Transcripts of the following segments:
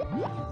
Wow!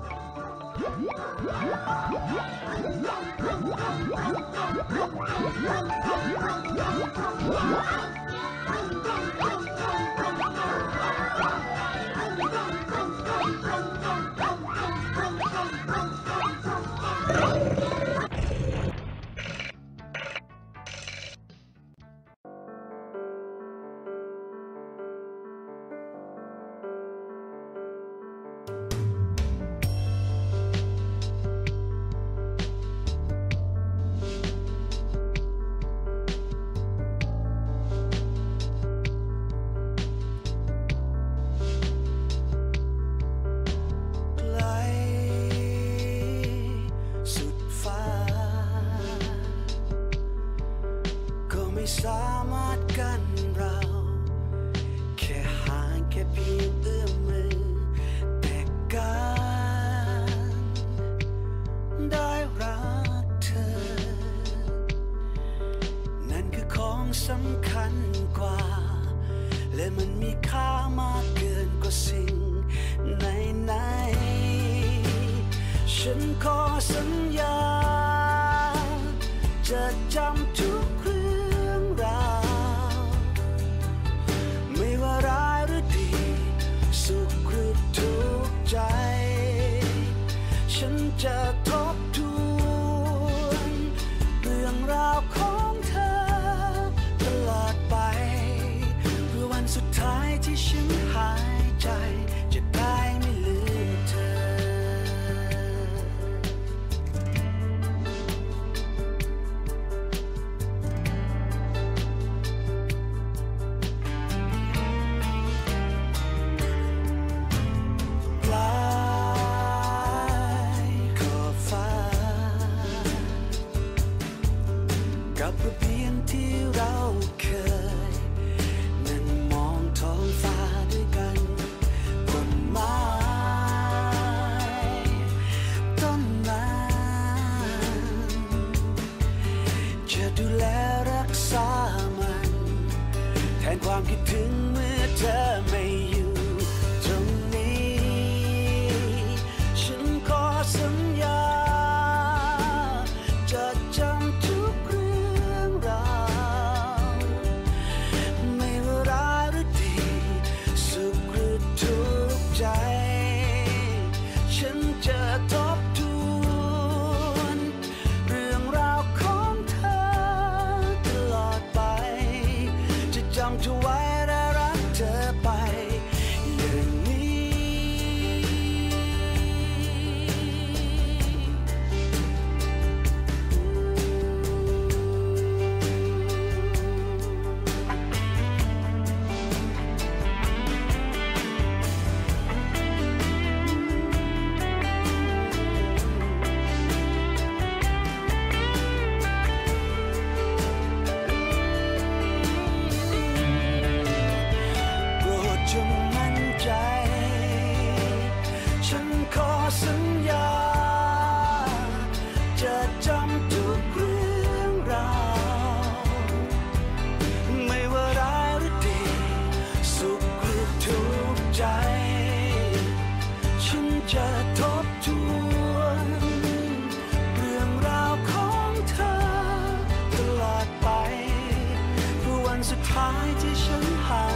ฉันขอสัญญา จะจำทุกเรื่องราว ไม่ว่าร้ายหรือดี สุขหรือทุกข์ใจ ฉันจะทบทวนเรื่องราวของเธอ ตลอดไป เพื่อวันสุดท้ายที่ฉันหายใจจะ ระเบียงที่เราเคย นั่งมองท้องฟ้าด้วยกันบนไม้ต้นนั้จะดูแลรักษามัน แทนความคิดถึงเมื่อเธอไม่ สุดท้ายที่ฉันหา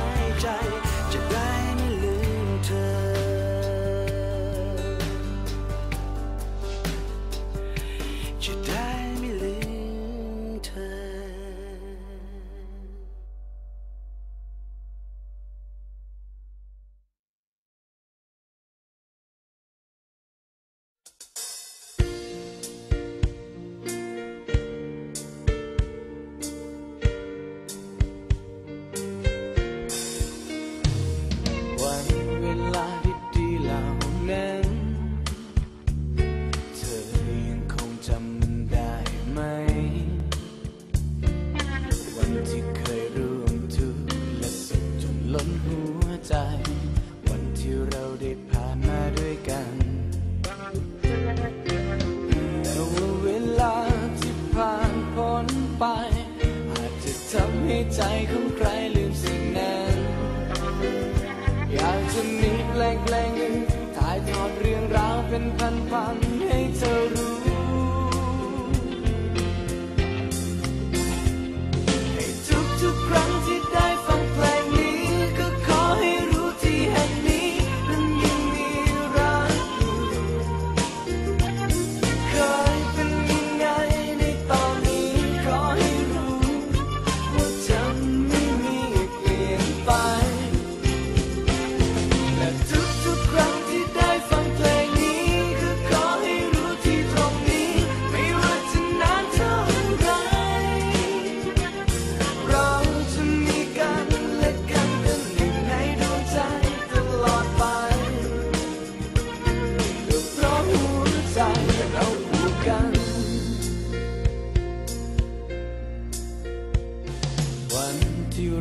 รื่องราวเป็นพันๆให้เธอรู้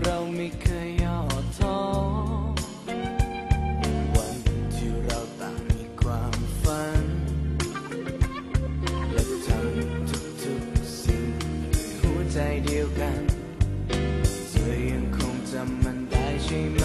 เราไม่เคยย่อท้อวันที่เราต่างมีความฝัน และทำทุกๆสิ่งในหัวใจเดียวกัน เธอยังคงจำมันได้ใช่ไหม